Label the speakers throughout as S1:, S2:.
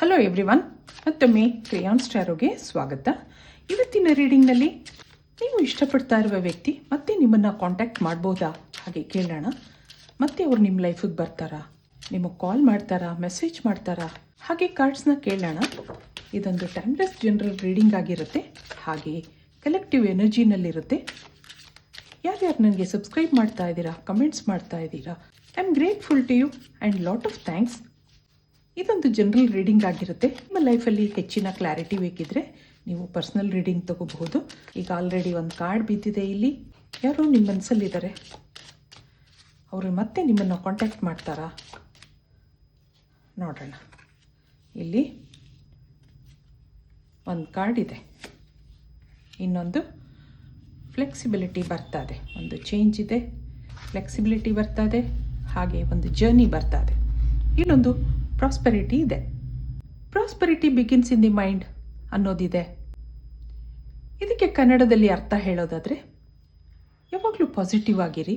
S1: Hello everyone ಮತ್ತೊಮ್ಮೆ ಕ್ರಿಯಾನ್ ಸ್ಟಾರೋಗೆ ಸ್ವಾಗತ. ಇವತ್ತಿನ ರೀಡಿಂಗ್ನಲ್ಲಿ ನೀವು ಇಷ್ಟಪಡ್ತಾ ಇರುವ ವ್ಯಕ್ತಿ ಮತ್ತೆ ನಿಮ್ಮನ್ನು ಕಾಂಟ್ಯಾಕ್ಟ್ ಮಾಡ್ಬೋದಾ? ಹಾಗೆ ಕೇಳೋಣ. ಮತ್ತೆ ಅವ್ರು ನಿಮ್ಮ ಲೈಫಿಗೆ ಬರ್ತಾರಾ? ನಿಮಗೆ ಕಾಲ್ ಮಾಡ್ತಾರಾ? ಮೆಸೇಜ್ ಮಾಡ್ತಾರಾ? ಹಾಗೆ ಕಾರ್ಡ್ಸ್ನ ಕೇಳೋಣ. ಇದೊಂದು ಟೈಮ್ಲೆಸ್ ಜನರಲ್ ರೀಡಿಂಗ್ ಆಗಿರುತ್ತೆ. ಹಾಗೆ ಕಲೆಕ್ಟಿವ್ ಎನರ್ಜಿನಲ್ಲಿರುತ್ತೆ ಯಾರ್ಯಾರು ನನಗೆ ಸಬ್ಸ್ಕ್ರೈಬ್ ಮಾಡ್ತಾ ಇದ್ದೀರಾ ಕಮೆಂಟ್ಸ್ ಮಾಡ್ತಾ ಇದ್ದೀರಾ I am grateful to you and lot of thanks ಇದೊಂದು ಜನರಲ್ ರೀಡಿಂಗ್ ಆಗಿರುತ್ತೆ. ನಿಮ್ಮ ಲೈಫಲ್ಲಿ ಹೆಚ್ಚಿನ ಕ್ಲಾರಿಟಿ ಬೇಕಿದ್ರೆ ನೀವು ಪರ್ಸ್ನಲ್ ರೀಡಿಂಗ್ ತಗೋಬಹುದು. ಈಗ ಆಲ್ರೆಡಿ ಒಂದು ಕಾರ್ಡ್ ಬಿದ್ದಿದೆ ಇಲ್ಲಿ. ಯಾರೋ ನಿಮ್ಮ ಮನಸ್ಸಲ್ಲಿದ್ದಾರೆ ಅವರು ಮತ್ತೆ ನಿಮ್ಮನ್ನು ಕಾಂಟ್ಯಾಕ್ಟ್ ಮಾಡ್ತಾರಾ? ನೋಡೋಣ. ಇಲ್ಲಿ ಒಂದು ಕಾರ್ಡ್ ಇದೆ. ಇನ್ನೊಂದು ಫ್ಲೆಕ್ಸಿಬಿಲಿಟಿ ಬರ್ತಾ ಇದೆ. ಒಂದು ಚೇಂಜ್ ಇದೆ. ಫ್ಲೆಕ್ಸಿಬಿಲಿಟಿ ಬರ್ತಾ ಇದೆ. ಹಾಗೆ ಒಂದು ಜರ್ನಿ ಬರ್ತಾ ಇದೆ. ಇಲ್ಲೊಂದು ಪ್ರಾಸ್ಪೆರಿಟಿ ಇದೆ. Prosperity begins in the mind ಅನ್ನೋದಿದೆ. ಇದಕ್ಕೆ ಕನ್ನಡದಲ್ಲಿ ಅರ್ಥ ಹೇಳೋದಾದರೆ, ಯಾವಾಗಲೂ ಪಾಸಿಟಿವ್ ಆಗಿರಿ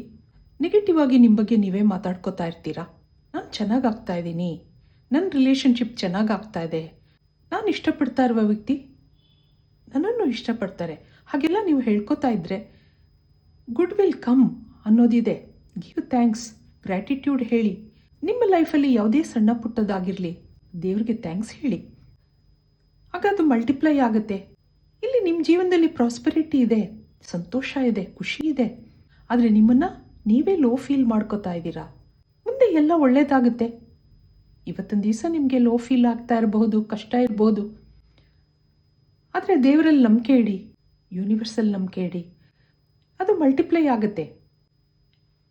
S1: ನೆಗೆಟಿವ್ ಆಗಿ ನಿಮ್ಮ ಬಗ್ಗೆ ನೀವೇ ಮಾತಾಡ್ಕೋತಾ ಇರ್ತೀರಾ? ನಾನು ಚೆನ್ನಾಗಿ ಆಗ್ತಾ ಇದ್ದೀನಿ. ನನ್ನ ರಿಲೇಷನ್ಶಿಪ್ ಚೆನ್ನಾಗಿ ಆಗ್ತಾ ಇದೆ. ನಾನು ಇಷ್ಟಪಡ್ತಾ ಇರುವ ವ್ಯಕ್ತಿ ನನ್ನನ್ನು ಇಷ್ಟಪಡ್ತಾರೆ. ಹಾಗೆಲ್ಲ ನೀವು ಹೇಳ್ಕೊತಾ ಇದ್ದರೆ ಗುಡ್ ವಿಲ್ ಕಮ್ ಅನ್ನೋದಿದೆ. ಗಿವ್ ಥ್ಯಾಂಕ್ಸ್ ಗ್ರ್ಯಾಟಿಟ್ಯೂಡ್ ಹೇಳಿ. ನಿಮ್ಮ ಲೈಫಲ್ಲಿ ಯಾವುದೇ ಸಣ್ಣ ಪುಟ್ಟದಾಗಿರಲಿ, ದೇವ್ರಿಗೆ ಥ್ಯಾಂಕ್ಸ್ ಹೇಳಿ. ಆಗ ಅದು ಮಲ್ಟಿಪ್ಲೈ ಆಗುತ್ತೆ. ಇಲ್ಲಿ ನಿಮ್ಮ ಜೀವನದಲ್ಲಿ ಪ್ರಾಸ್ಪೆರಿಟಿ ಇದೆ, ಸಂತೋಷ ಇದೆ, ಖುಷಿ ಇದೆ. ಆದರೆ ನಿಮ್ಮನ್ನು ನೀವೇ ಲೋ ಫೀಲ್ ಮಾಡ್ಕೋತಾ ಇದ್ದೀರಾ? ಮುಂದೆ ಎಲ್ಲ ಒಳ್ಳೇದಾಗುತ್ತೆ. ಇವತ್ತಿನ ದಿವಸ ನಿಮಗೆ ಲೋ ಫೀಲ್ ಆಗ್ತಾ ಇರಬಹುದು ಕಷ್ಟ ಇರಬಹುದು ಆದರೆ ದೇವರಲ್ಲಿ ನಂಬಿಕೆ ಇಡಿ ಯೂನಿವರ್ಸಲ್ಲಿ ನಂಬಿಕೆ ಇಡಿ. ಅದು ಮಲ್ಟಿಪ್ಲೈ ಆಗುತ್ತೆ.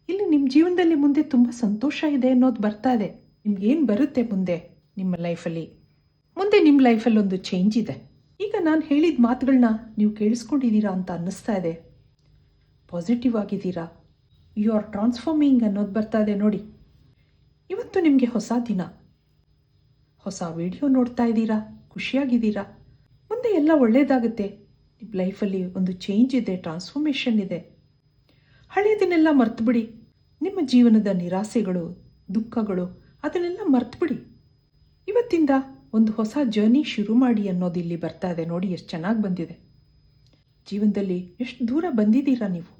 S1: ಇಲ್ಲಿ ನಿಮ್ಮ ಜೀವನದಲ್ಲಿ ಮುಂದೆ ತುಂಬ ಸಂತೋಷ ಇದೆ ಅನ್ನೋದು ಬರ್ತಾ ಇದೆ. ನಿಮ್ಗೇನು ಬರುತ್ತೆ ಮುಂದೆ ನಿಮ್ಮ ಲೈಫಲ್ಲಿ? ಮುಂದೆ ನಿಮ್ಮ ಲೈಫಲ್ಲಿ ಒಂದು ಚೇಂಜ್ ಇದೆ. ಈಗ ನಾನು ಹೇಳಿದ ಮಾತುಗಳನ್ನ ನೀವು ಕೇಳಿಸ್ಕೊಂಡಿದ್ದೀರಾ ಅಂತ ಅನ್ನಿಸ್ತಾ ಇದೆ. ಪಾಸಿಟಿವ್ ಆಗಿದ್ದೀರಾ? ಯು ಆರ್ ಟ್ರಾನ್ಸ್ಫಾರ್ಮಿಂಗ್ ಅನ್ನೋದು ಬರ್ತಾ ಇದೆ ನೋಡಿ. ಇವತ್ತು ನಿಮಗೆ ಹೊಸ ದಿನ. ಹೊಸ ವಿಡಿಯೋ ನೋಡ್ತಾ ಇದ್ದೀರಾ? ಖುಷಿಯಾಗಿದ್ದೀರಾ? ಮುಂದೆ ಎಲ್ಲ ಒಳ್ಳೆಯದಾಗುತ್ತೆ ನಿಮ್ಮ ಲೈಫಲ್ಲಿ ಒಂದು ಚೇಂಜ್ ಇದೆ ಟ್ರಾನ್ಸ್ಫಾರ್ಮೇಷನ್ ಇದೆ. ಹಳೆಯದನ್ನೆಲ್ಲ ಮರ್ತುಬಿಡಿ. ನಿಮ್ಮ ಜೀವನದ ನಿರಾಸೆಗಳು, ದುಃಖಗಳು, ಅದನ್ನೆಲ್ಲ ಮರ್ತುಬಿಡಿ. ಇವತ್ತಿಂದ ಒಂದು ಹೊಸ ಜರ್ನಿ ಶುರು ಮಾಡಿ ಅನ್ನೋದು ಇಲ್ಲಿ ಬರ್ತಾ ಇದೆ. ನೋಡಿ, ಎಷ್ಟು ಚೆನ್ನಾಗಿ ಬಂದಿದೆ. ಜೀವನದಲ್ಲಿ ಎಷ್ಟು ದೂರ ಬಂದಿದ್ದೀರಾ ನೀವು?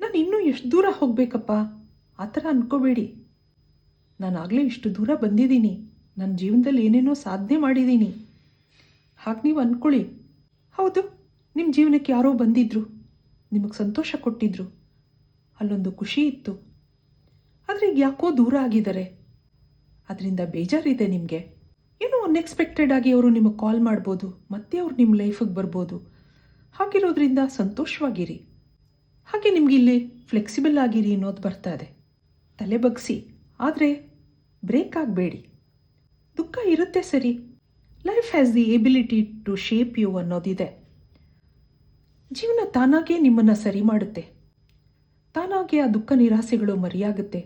S1: ನಾನು ಇನ್ನೂ ಎಷ್ಟು ದೂರ ಹೋಗಬೇಕಪ್ಪ? ಆ ಥರ ಅಂದ್ಕೋಬೇಡಿ ನಾನು ಆಗಲೇ ಇಷ್ಟು ದೂರ ಬಂದಿದ್ದೀನಿ. ನನ್ನ ಜೀವನದಲ್ಲಿ ಏನೇನೋ ಸಾಧನೆ ಮಾಡಿದ್ದೀನಿ. ಹಾಗೆ ನೀವು ಅಂದ್ಕೊಳ್ಳಿ ಹೌದು, ನಿಮ್ಮ ಜೀವನಕ್ಕೆ ಯಾರೋ ಬಂದಿದ್ದರು ನಿಮಗೆ ಸಂತೋಷ ಕೊಟ್ಟಿದ್ರು. ಅಲ್ಲೊಂದು ಖುಷಿ ಇತ್ತು. ಆದರೆ ಯಾಕೋ ದೂರ ಆಗಿದ್ದಾರೆ. ಅದರಿಂದ ಬೇಜಾರಿದೆ ನಿಮಗೆ. ಏನೋ ಅನ್ಎಕ್ಸ್ಪೆಕ್ಟೆಡ್ ಆಗಿ ಅವರು ನಿಮಗೆ ಕಾಲ್ ಮಾಡ್ಬೋದು, ಮತ್ತೆ ಅವ್ರು ನಿಮ್ಮ ಲೈಫಿಗೆ ಬರ್ಬೋದು. ಹಾಗಿರೋದ್ರಿಂದ ಸಂತೋಷವಾಗಿರಿ. ಹಾಗೆ ನಿಮ್ಗೆ ಇಲ್ಲಿ ಫ್ಲೆಕ್ಸಿಬಲ್ ಆಗಿರಿ ಅನ್ನೋದು ಬರ್ತಾ ಇದೆ. ತಲೆ ಬಗ್ಸಿ, ಆದರೆ ಬ್ರೇಕ್ ಆಗಬೇಡಿ. ದುಃಖ ಇರುತ್ತೆ ಸರಿ. Life has the ability to shape you ಅನ್ನೋದಿದೆ. ಜೀವನ ತಾನಾಗೇ ನಿಮ್ಮನ್ನು ಸರಿ ಮಾಡುತ್ತೆ. ತಾನಾಗೆ ಆ ದುಃಖ ನಿರಾಸೆಗಳು ಮರಿಯಾಗುತ್ತೆ.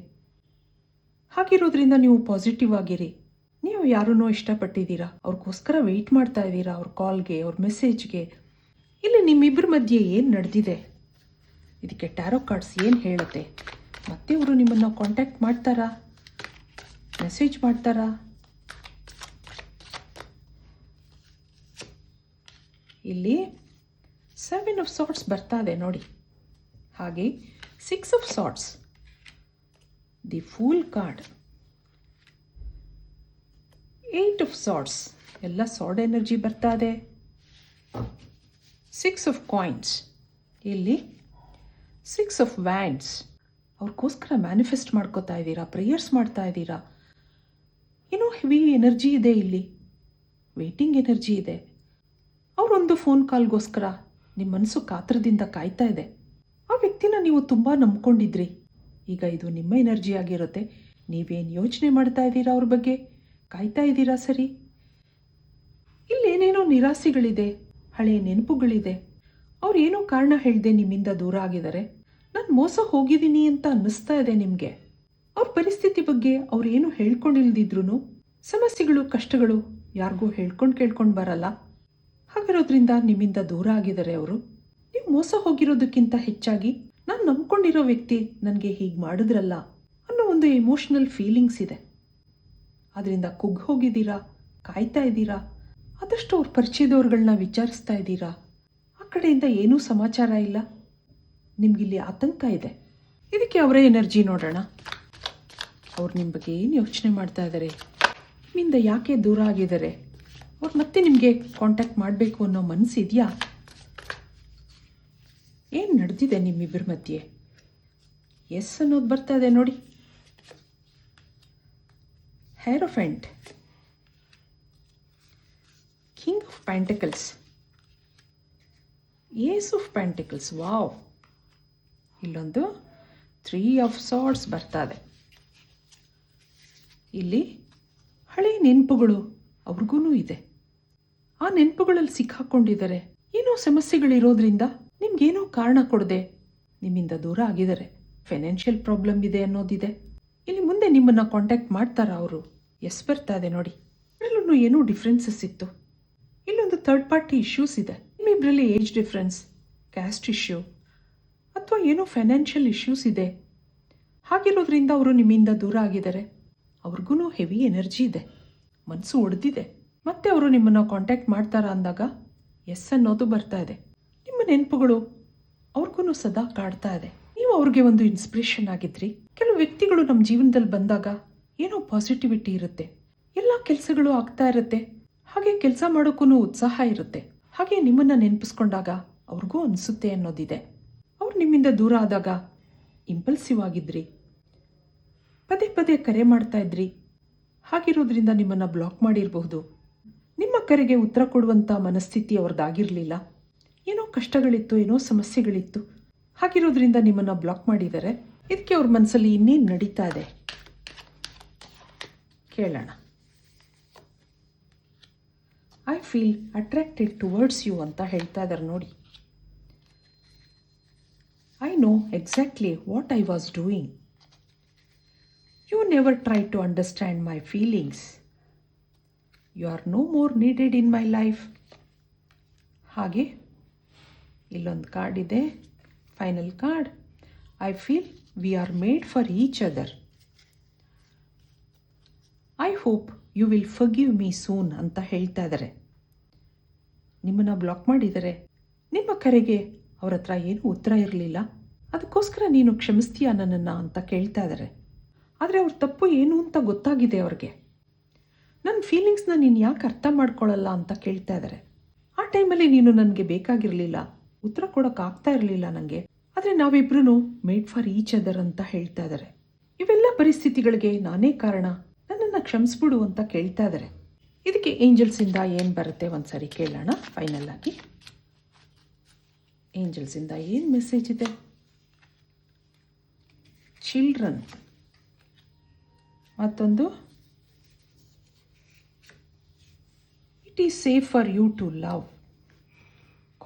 S1: ಹಾಗಿರೋದ್ರಿಂದ ನೀವು ಪಾಸಿಟಿವ್ ಆಗಿರಿ. ನೀವು ಯಾರನ್ನೋ ಇಷ್ಟಪಟ್ಟಿದ್ದೀರಾ? ಅವ್ರಿಗೋಸ್ಕರ ವೆಯ್ಟ್ ಮಾಡ್ತಾ ಇದ್ದೀರಾ? ಅವ್ರ ಕಾಲ್ಗೆ ಅವ್ರ ಮೆಸೇಜ್ಗೆ ಇಲ್ಲಿ ನಿಮ್ಮಿಬ್ಬರ ಮಧ್ಯೆ ಏನು ನಡೆದಿದೆ? ಇದಕ್ಕೆ ಟ್ಯಾರೋ ಕಾರ್ಡ್ಸ್ ಏನು ಹೇಳುತ್ತೆ? ಮತ್ತೆ ಇವರು ನಿಮ್ಮನ್ನು ಕಾಂಟ್ಯಾಕ್ಟ್ ಮಾಡ್ತಾರಾ? ಮೆಸೇಜ್ ಮಾಡ್ತಾರಾ? ಇಲ್ಲಿ ಸೆವೆನ್ ಆಫ್ ಸಾರ್ಟ್ಸ್ ಬರ್ತಾ ಇದೆ ನೋಡಿ. ಹಾಗೆ six of swords the fool card eight of swords ಎಲ್ಲ ಸಾಡ್ ಎನರ್ಜಿ ಬರ್ತಾ ಇದೆ. ಸಿಕ್ಸ್ ಆಫ್ ಕಾಯಿನ್ಸ್ ಇಲ್ಲಿ ಸಿಕ್ಸ್ ಆಫ್ ವ್ಯಾಂಡ್ಸ್ ಅವ್ರಿಗೋಸ್ಕರ ಮ್ಯಾನಿಫೆಸ್ಟ್ ಮಾಡ್ಕೋತಾ ಇದ್ದೀರಾ? ಪ್ರೇಯರ್ಸ್ ಮಾಡ್ತಾ ಇದ್ದೀರಾ? ಏನೋ ಹೆವಿ ಎನರ್ಜಿ ಇದೆ ಇಲ್ಲಿ. ವೇಟಿಂಗ್ ಎನರ್ಜಿ ಇದೆ. ಅವರೊಂದು ಫೋನ್ ಕಾಲ್ಗೋಸ್ಕರ ನಿಮ್ಮ ಮನಸ್ಸು ಕಾತ್ರದಿಂದ ಕಾಯ್ತಾ ಇದೆ. ಆ ವ್ಯಕ್ತಿನ ನೀವು ತುಂಬ ನಂಬ್ಕೊಂಡಿದ್ರಿ. ಈಗ ಇದು ನಿಮ್ಮ ಎನರ್ಜಿ ಆಗಿರುತ್ತೆ. ನೀವೇನು ಯೋಚನೆ ಮಾಡ್ತಾ ಇದ್ದೀರಾ ಅವ್ರ ಬಗ್ಗೆ? ಕಾಯ್ತಾ ಇದ್ದೀರಾ ಸರಿ? ಇಲ್ಲೇನೇನೋ ನಿರಾಸೆಗಳಿದೆ ಹಳೆಯ ನೆನಪುಗಳಿದೆ. ಅವ್ರು ಏನೋ ಕಾರಣ ಹೇಳಿದೆ ನಿಮ್ಮಿಂದ ದೂರ ಆಗಿದ್ದಾರೆ. ನಾನು ಮೋಸ ಹೋಗಿದ್ದೀನಿ ಅಂತ ಅನ್ನಿಸ್ತಾ ಇದೆ ನಿಮಗೆ. ಅವ್ರ ಪರಿಸ್ಥಿತಿ ಬಗ್ಗೆ ಅವ್ರು ಏನು ಹೇಳ್ಕೊಂಡಿಲ್ದಿದ್ರು ಸಮಸ್ಯೆಗಳು, ಕಷ್ಟಗಳು ಯಾರಿಗೂ ಹೇಳ್ಕೊಂಡು ಕೇಳ್ಕೊಂಡು ಬರಲ್ಲ. ಹಾಗಿರೋದ್ರಿಂದ ನಿಮ್ಮಿಂದ ದೂರ ಆಗಿದ್ದಾರೆ ಅವರು. ನೀವು ಮೋಸ ಹೋಗಿರೋದಕ್ಕಿಂತ ಹೆಚ್ಚಾಗಿ ನಾನು ನಂಬ್ಕೊಂಡಿರೋ ವ್ಯಕ್ತಿ ನನಗೆ ಹೀಗೆ ಮಾಡಿದ್ರಲ್ಲ ಅನ್ನೋ ಒಂದು ಎಮೋಷ್ನಲ್ ಫೀಲಿಂಗ್ಸ್ ಇದೆ. ಅದರಿಂದ ಕುಗ್ಗಿ ಹೋಗಿದ್ದೀರಾ? ಕಾಯ್ತಾ ಇದ್ದೀರಾ? ಆದಷ್ಟು ಅವ್ರ ಪರಿಚಯದವ್ರುಗಳನ್ನ ವಿಚಾರಿಸ್ತಾ ಇದ್ದೀರಾ? ಆ ಕಡೆಯಿಂದ ಏನೂ ಸಮಾಚಾರ ಇಲ್ಲ. ನಿಮಗಿಲ್ಲಿ ಆತಂಕ ಇದೆ. ಇದಕ್ಕೆ ಅವರೇ ಎನರ್ಜಿ ನೋಡೋಣ. ಅವ್ರು ನಿಮ್ಮ ಬಗ್ಗೆ ಏನು ಯೋಚನೆ ಮಾಡ್ತಾ ಇದ್ದಾರೆ ನಿಮ್ಮಿಂದ ಯಾಕೆ ದೂರ ಆಗಿದ್ದಾರೆ? ಅವ್ರು ಮತ್ತೆ ನಿಮಗೆ ಕಾಂಟ್ಯಾಕ್ಟ್ ಮಾಡಬೇಕು ಅನ್ನೋ ಮನಸ್ಸಿದೆಯಾ ನಡೆದಿದೆ ನಿಮ್ಮಿಬ್ಬರ ಮಧ್ಯೆ. ಎಸ್ ಅನ್ನೋದು ಬರ್ತಾ ಇದೆ ನೋಡಿ. Hierophant king of pentacles ace of pentacles wow ಇಲ್ಲೊಂದು ತ್ರೀ ಆಫ್ ಸಾರ್ಟ್ಸ್ ಇದೆ ಇಲ್ಲಿ ಹಳೆ ನೆನಪುಗಳು ಅವ್ರಿಗೂ ಇದೆ. ಆ ನೆನಪುಗಳಲ್ಲಿ ಸಿಕ್ಕಾಕೊಂಡಿದ್ದಾರೆ. ಏನೋ ಸಮಸ್ಯೆಗಳಿರೋದ್ರಿಂದ ನಿಮ್ಗೇನೋ ಕಾರಣ ಕೊಡದೆ. ನಿಮ್ಮಿಂದ ದೂರ ಆಗಿದ್ದಾರೆ. ಫೈನಾನ್ಷಿಯಲ್ ಪ್ರಾಬ್ಲಮ್ ಇದೆ ಅನ್ನೋದಿದೆ. ಇಲ್ಲಿ ಮುಂದೆ ನಿಮ್ಮನ್ನು ಕಾಂಟ್ಯಾಕ್ಟ್ ಮಾಡ್ತಾರಾ ಅವರು? ಎಸ್ ಬರ್ತಾ ಇದೆ ನೋಡಿ. ಇಲ್ಲೂ ಏನೂ ಡಿಫ್ರೆನ್ಸಸ್ ಇತ್ತು. ಇಲ್ಲೊಂದು ಥರ್ಡ್ ಪಾರ್ಟಿ ಇಶ್ಯೂಸ್ ಇದೆ. ನಿಮ್ಮಿಬ್ಬರಲ್ಲಿ ಏಜ್ ಡಿಫ್ರೆನ್ಸ್ ಕ್ಯಾಸ್ಟ್ ಇಶ್ಯೂ ಅಥವಾ ಏನೋ ಫೈನಾನ್ಷಿಯಲ್ ಇಶ್ಯೂಸ್ ಇದೆ. ಹಾಗಿರೋದ್ರಿಂದ ಅವರು ನಿಮ್ಮಿಂದ ದೂರ ಆಗಿದ್ದಾರೆ. ಅವ್ರಿಗೂ ಹೆವಿ ಎನರ್ಜಿ ಇದೆ. ಮನಸ್ಸು ಒಡೆದಿದೆ. ಮತ್ತೆ ಅವರು ನಿಮ್ಮನ್ನು ಕಾಂಟ್ಯಾಕ್ಟ್ ಮಾಡ್ತಾರಾ ಅಂದಾಗ? ಎಸ್ ಅನ್ನೋದು ಬರ್ತಾ ಇದೆ. ನಿಮ್ಮ ನೆನಪುಗಳು? ಅವ್ರಿಗೂ ಸದಾ ಕಾಡ್ತಾ ಇದೆ. ನೀವು ಅವ್ರಿಗೆ ಒಂದು ಇನ್ಸ್ಪಿರೇಷನ್ ಆಗಿದ್ರಿ. ಕೆಲವು ವ್ಯಕ್ತಿಗಳು ನಮ್ಮ ಜೀವನದಲ್ಲಿ ಬಂದಾಗ ಏನೋ ಪಾಸಿಟಿವಿಟಿ ಇರುತ್ತೆ. ಎಲ್ಲ ಕೆಲಸಗಳು ಆಗ್ತಾ ಇರುತ್ತೆ. ಹಾಗೆ ಕೆಲಸ ಮಾಡೋಕ್ಕೂ ಉತ್ಸಾಹ ಇರುತ್ತೆ. ಹಾಗೆ ನಿಮ್ಮನ್ನು ನೆನಪಿಸ್ಕೊಂಡಾಗ ಅವ್ರಿಗೂ ಅನಿಸುತ್ತೆ ಅನ್ನೋದಿದೆ. ಅವ್ರು ನಿಮ್ಮಿಂದ ದೂರ ಆದಾಗ ಇಂಪಲ್ಸಿವ್ ಆಗಿದ್ರಿ. ಪದೇ ಪದೇ ಕರೆ ಮಾಡ್ತಾ ಇದ್ರಿ. ಹಾಗಿರೋದ್ರಿಂದ ನಿಮ್ಮನ್ನು ಬ್ಲಾಕ್ ಮಾಡಿರಬಹುದು. ನಿಮ್ಮ ಕರೆಗೆ ಉತ್ತರ ಕೊಡುವಂಥ ಮನಸ್ಥಿತಿ ಅವ್ರದ್ದಾಗಿರಲಿಲ್ಲ ಏನೋ ಕಷ್ಟಗಳಿತ್ತು, ಏನೋ ಸಮಸ್ಯೆಗಳಿತ್ತು. ಹಾಗಿರೋದ್ರಿಂದ ನಿಮ್ಮನ್ನು ಬ್ಲಾಕ್ ಮಾಡಿದ್ದಾರೆ. ಇದಕ್ಕೆ ಅವ್ರ ಮನಸ್ಸಲ್ಲಿ ಇನ್ನೇನು ನಡೀತಾ ಇದೆ? ಕೇಳೋಣ. I feel attracted towards you ಅಂತ ಹೇಳ್ತಾ ಇದ್ದಾರೆ ನೋಡಿ. I know exactly what I was doing you never try to understand my feelings you are no more needed in my life ಹಾಗೆ ಇಲ್ಲೊಂದು ಕಾರ್ಡ್ ಇದೆ. Final card I feel we are made for each other I hope you will forgive me soon ಅಂತ ಹೇಳ್ತಾ ಇದ್ದಾರೆ ನಿಮ್ಮನ್ನು block ಮಾಡಿದ್ದಾರೆ ನಿಮ್ಮ ಕರೆಗೆ ಅವ್ರ ಹತ್ರ ಏನೂ ಉತ್ತರ ಇರಲಿಲ್ಲ. ಅದಕ್ಕೋಸ್ಕರ ನೀನು ಕ್ಷಮಿಸ್ತೀಯ ನನ್ನನ್ನು ಅಂತ ಕೇಳ್ತಾ ಇದ್ದಾರೆ ಆದರೆ ಅವ್ರ ತಪ್ಪು ಏನು ಅಂತ ಗೊತ್ತಾಗಿದೆ ಅವ್ರಿಗೆ. ನನ್ನ ಫೀಲಿಂಗ್ಸ್ನ ನೀನು ಯಾಕೆ ಅರ್ಥ ಮಾಡ್ಕೊಳ್ಳಲ್ಲ ಅಂತ ಕೇಳ್ತಾ ಇದ್ದಾರೆ ಆ ಟೈಮಲ್ಲಿ ನೀನು ನನಗೆ ಬೇಕಾಗಿರಲಿಲ್ಲ. ಉತ್ತರ ಕೊಡೋಕ್ಕಾಗ್ತಾ ಇರಲಿಲ್ಲ ನನಗೆ ಆದರೆ ನಾವಿಬ್ರು ಮೇಡ್ ಫಾರ್ ಈಚ್ ಅದರ್ ಅಂತ ಹೇಳ್ತಾ ಇದ್ದಾರೆ ಇವೆಲ್ಲ ಪರಿಸ್ಥಿತಿಗಳಿಗೆ ನಾನೇ ಕಾರಣ. ನನ್ನನ್ನು ಕ್ಷಮಿಸ್ಬಿಡು ಅಂತ ಕೇಳ್ತಾ ಇದ್ದಾರೆ ಇದಕ್ಕೆ ಏಂಜಲ್ಸಿಂದ ಏನು ಬರುತ್ತೆ ಒಂದ್ಸರಿ ಕೇಳೋಣ. ಫೈನಲ್ ಆಗಿ. ಏಂಜಲ್ಸಿಂದ ಏನು ಮೆಸೇಜ್ ಇದೆ? ಚಿಲ್ಡ್ರನ್ ಮತ್ತೊಂದು. It is safe for you to love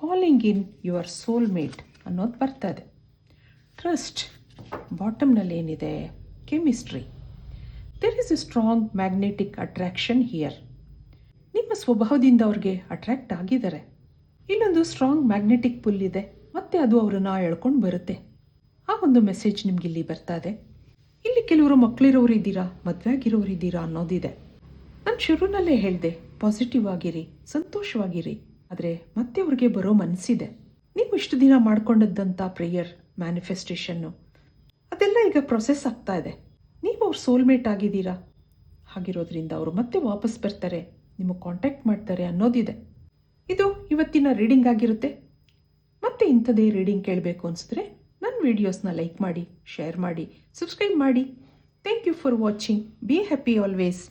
S1: calling in your soulmate ಅನ್ನೋದು ಬರ್ತದೆ. ಟ್ರಸ್ಟ್ ಬಾಟಮ್ನಲ್ಲಿ ಏನಿದೆ? Chemistry there is a strong magnetic attraction here ನಿಮ್ಮ ಸ್ವಭಾವದಿಂದ ಅವ್ರಿಗೆ ಅಟ್ರ್ಯಾಕ್ಟ್ ಆಗಿದ್ದಾರೆ. ಇಲ್ಲೊಂದು ಸ್ಟ್ರಾಂಗ್ ಮ್ಯಾಗ್ನೆಟಿಕ್ ಪುಲ್ ಇದೆ. ಮತ್ತೆ ಅದು ಅವರನ್ನು ಎಳ್ಕೊಂಡು ಬರುತ್ತೆ. ಆ ಒಂದು ಮೆಸೇಜ್ ನಿಮ್ಗೆ ಇಲ್ಲಿ ಬರ್ತಾ ಇದೆ ಇಲ್ಲಿ ಕೆಲವರು ಮಕ್ಕಳಿರೋರು ಇದ್ದೀರಾ? ಮದುವೆ ಆಗಿರೋರು ಇದ್ದೀರಾ ಅನ್ನೋದಿದೆ. ನಾನು ಶುರುನಲ್ಲೇ ಹೇಳಿದೆ ಪಾಸಿಟಿವ್ ಆಗಿರಿ, ಸಂತೋಷವಾಗಿರಿ. ಆದರೆ ಮತ್ತೆ ಅವ್ರಿಗೆ ಬರೋ ಮನಸ್ಸಿದೆ ನೀವು ಇಷ್ಟು ದಿನ ಮಾಡ್ಕೊಂಡಿದ್ದಂಥ ಪ್ರೇಯರ್, ಮ್ಯಾನಿಫೆಸ್ಟೇಷನ್ನು, ಅದೆಲ್ಲ ಈಗ ಪ್ರೊಸೆಸ್ ಆಗ್ತಾ ಇದೆ. ನೀವು ಅವ್ರ ಸೋಲ್ಮೇಟ್ ಆಗಿದ್ದೀರಾ? ಹಾಗಿರೋದ್ರಿಂದ ಅವರು ಮತ್ತೆ ವಾಪಸ್ ಬರ್ತಾರೆ. ನಿಮಗೆ ಕಾಂಟ್ಯಾಕ್ಟ್ ಮಾಡ್ತಾರೆ ಅನ್ನೋದಿದೆ. ಇದು ಇವತ್ತಿನ ರೀಡಿಂಗ್ ಆಗಿರುತ್ತೆ. ಮತ್ತೆ ಇಂಥದೇ ರೀಡಿಂಗ್ ಕೇಳಬೇಕು ಅನಿಸಿದ್ರೆ ನನ್ನ ವೀಡಿಯೋಸ್ನ ಲೈಕ್ ಮಾಡಿ ಶೇರ್ ಮಾಡಿ ಸಬ್ಸ್ಕ್ರೈಬ್ ಮಾಡಿ. Thank you for watching be happy always